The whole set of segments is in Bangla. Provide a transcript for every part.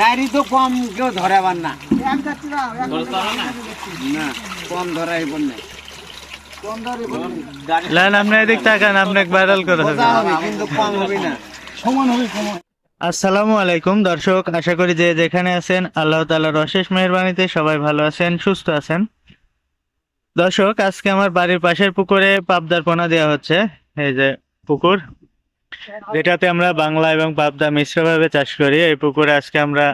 গাড়ি তো কম কেউ ধরে না। না কম ধরা এই বন্যা কম দরে লাইন আপনি এদিক তাকান আপনাকে ভাইরাল করে হবে সোজা হবে কিন্তু কম হবে না। সমান হবে সমান। আসসালামু আলাইকুম দর্শক আশা করি যে যেখানে আছেন আল্লাহ তাআলার অশেষ মেহেরবানিতে সবাই ভালো আছেন সুস্থ আছেন। দর্শক আজকে আমার বাড়ির পাশের পুকুরে পাবদার পোনা দেওয়া হচ্ছে। এই যে পুকুর যেটাতে আমরা বাংলা এবং পাবদা মিশ্রভাবে চাষ করি, এই পুকুরে আজকে আমরা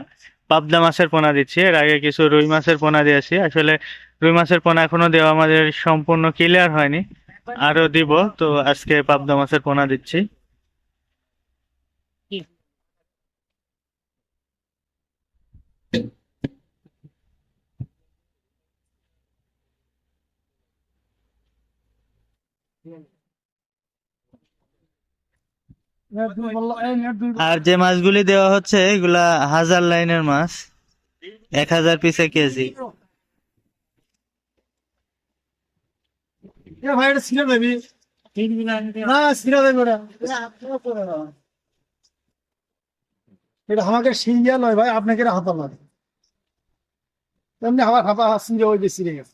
পাবদা মাছের পোনা দিচ্ছি। এর আগে কিছু রুই মাছের পোনা দিয়েছি। আসলে রুই মাছের পোনা এখনও দেওয়া আমাদের সম্পূর্ণ ক্লিয়ার হয়নি। আরও দিব, তো আজকে পাবদা মাছের পোনা দিচ্ছি নেট দুই বলল এই নেট দুই আর যে মাছগুলি দেওয়া হচ্ছে এগুলা হাজার লাইনের মাছ। এক হাজার পিসে কেজি। এ ভাই এটা দেবি। না ছিঁড়ে দেবে ওটা। এটা আমাকে লয় ভাই আপনাকে এটা হাতা লয়। তেমনি আমার হাতা সিঙ্গে ওই যে ছিঁড়ে গেছে।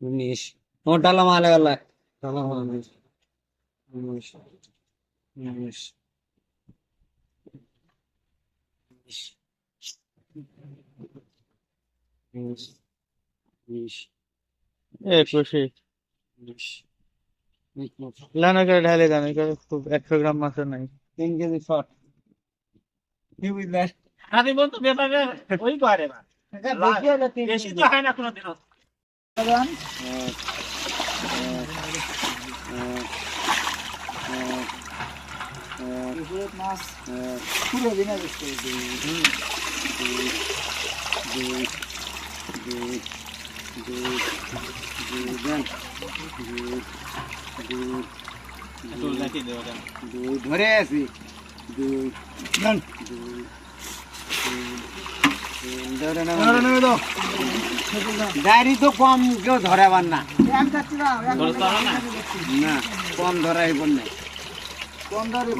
উনিশ। ডালা মালে গেলা ডালা উনিশ। উনিশ। উনিশ। উনিশ। উনিশ। একুশে। উনিশ। লানা করে ঢালে এখানে খুব একশো গ্রাম মাছের নাই। তিন কেজি শট কি বুঝলে? আমি বলতো ব্যাপারে ওই করে না। বেশি তো হয় না কোনোদিন মাছ পুরো দিনে দুই ধরে আছি। দুই জান দুই গাড়ি তো কম কেউ ধরে আবার না। না কম ধরা এই বন্যা কম দরে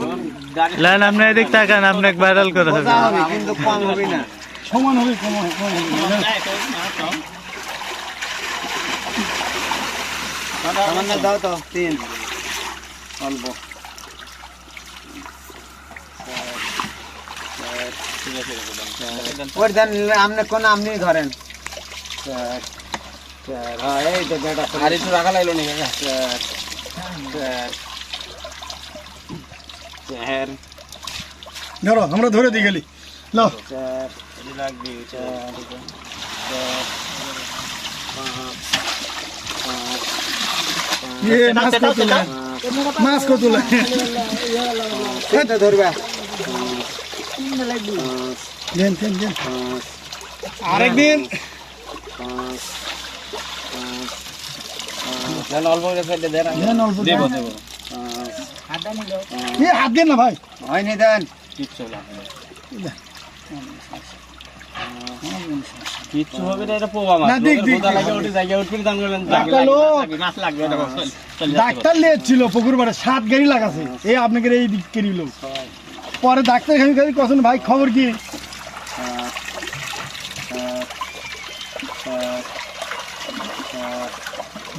লাইন আপনি এদিক তাকান আপনাকে ভাইরাল করে হবে কিন্তু কম হবে না। সমান হবে হবে দাও তো তিন। অল্প। ওর দেন আপনি কোন আপনি ধরেন। এই তো বেটা আর একটু রাখা লাগল নি ধরো আমরা ধরে দিয়ে গেলি। চার লাগবে চার পাঁচ মাছ কত ধরবে। দেন দেন দেন। আরেকদিন পাঁচ পাঁচ অল্প করে ফেলে দেন দেন অল্প দেব পাঁচ হাত দেন না ভাই। হয়নি দেন। কিচ্ছু হবে না। এটা পোয়া মাছ। না, দিক, দিক, পোদা দিক। লাগে ওটি জায়গায় উঠবি দাম করবেন মাছ লাগবে এটা বল। চল, ডাক্তার পুকুর পাড়ে সাত গাড়ি লাগাছে। এই আপনাকে এই দিক লোক পরে ডাক্তার খানি খানি কছেন ভাই খবর কি?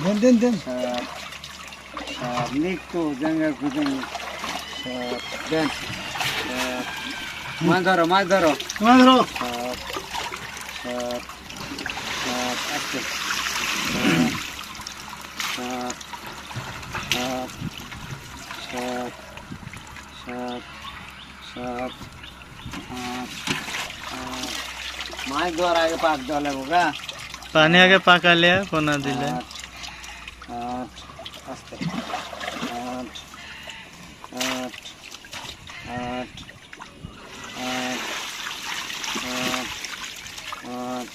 দেন দেন দেন। নিকো জঙ্গা খুঁজে দেন। মাছ ধরো মাছ ধরো। তোমার ধরো। সাত সাত সাত মাছ দেওয়ার আগে পাক লাগবো গা। পানি আগে পাকালে পোনা দিলে। আট আস্তে। আট আট আট আট আট আট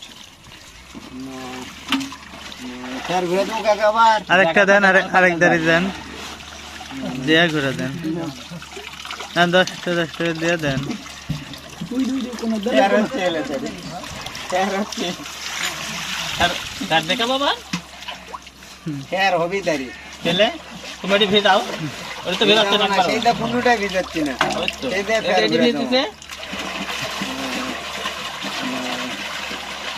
নয় নয় ঘুরে দেবো কাকা আবার। আরেকটা দেন আরেক আরেক দাঁড়ি দেন। দিয়ে ঘুরে দেন। না দশটা দশটা দিয়ে দেন। দেখা বাবা? চার হবি দাঁড়ি পেলে তুমি এটি ভেজাও। ওটা তো ভেজাচ্ছে না সেইটা কোনটাই ভিজাচ্ছি না। এটি ভেজেছে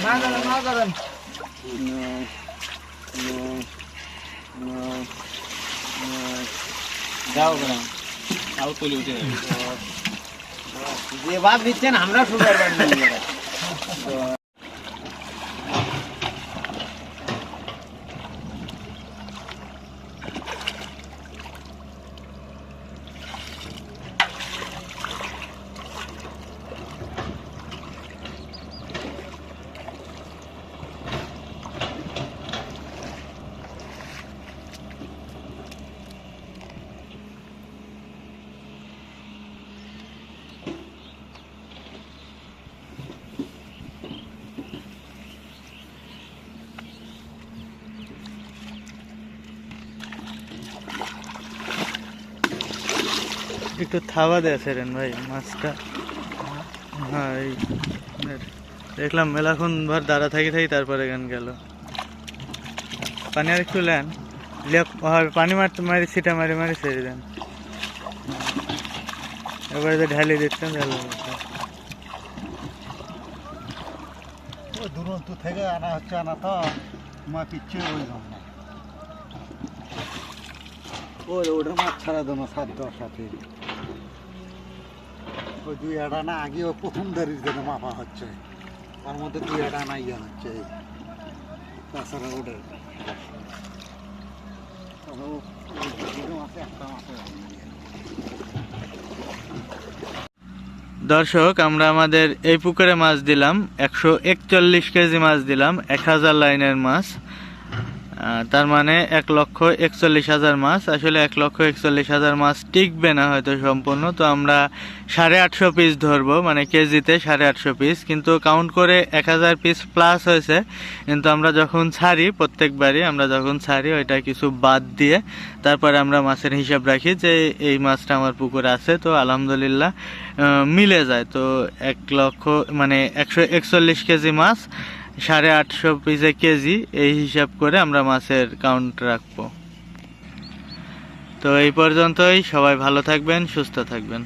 না না করেন যাও বড়া আউ তুলি উঠে যে ভাব দিচ্ছেন আমরা সুগার একটু থাবা দিয়ে ছেড়েন ভাই মাছটা। হ্যাঁ এই দেখলাম মেলাক্ষণ ভর দাঁড়া থাকি থাকি তারপরে গান গেল। পানি আর একটু লেন। পানি মারতে মারি ছিটা মারি মারি ছেড়ে দেন। এবারে তো ঢালি দিচ্ছেন হতো। ওই থেকে আনা হচ্ছে আনা তো মা পিচ্ছে ওই জন্য। ওই ওটা মাছ ছাড়া দেবো সাত দশ সাথে ওই দুই প্রথম মাপা হচ্ছে তার মধ্যে দুই ইয়ে হচ্ছে তাছাড়া। দর্শক, আমরা আমাদের এই পুকুরে মাছ দিলাম একশো একচল্লিশ কেজি মাছ দিলাম, এক হাজার লাইনের মাছ তার মানে এক লক্ষ একচল্লিশ হাজার মাছ। আসলে এক লক্ষ একচল্লিশ হাজার মাছ টিকবে না হয়তো সম্পূর্ণ। তো আমরা সাড়ে আটশো পিস ধরবো মানে কেজিতে সাড়ে আটশো পিস কিন্তু কাউন্ট করে এক হাজার পিস প্লাস হয়েছে। কিন্তু আমরা যখন ছাড়ি প্রত্যেকবারই, আমরা যখন ছাড়ি ওইটা কিছু বাদ দিয়ে তারপরে আমরা মাছের হিসাব রাখি যে এই মাছটা আমার পুকুরে আছে। তো আলহামদুলিল্লাহ মিলে যায়। তো এক লক্ষ মানে একশো একচল্লিশ কেজি মাছ সাড়ে আটশো পিসে কেজি, এই হিসাব করে আমরা মাছের কাউন্ট রাখব। তো এই পর্যন্তই, সবাই ভালো থাকবেন, সুস্থ থাকবেন।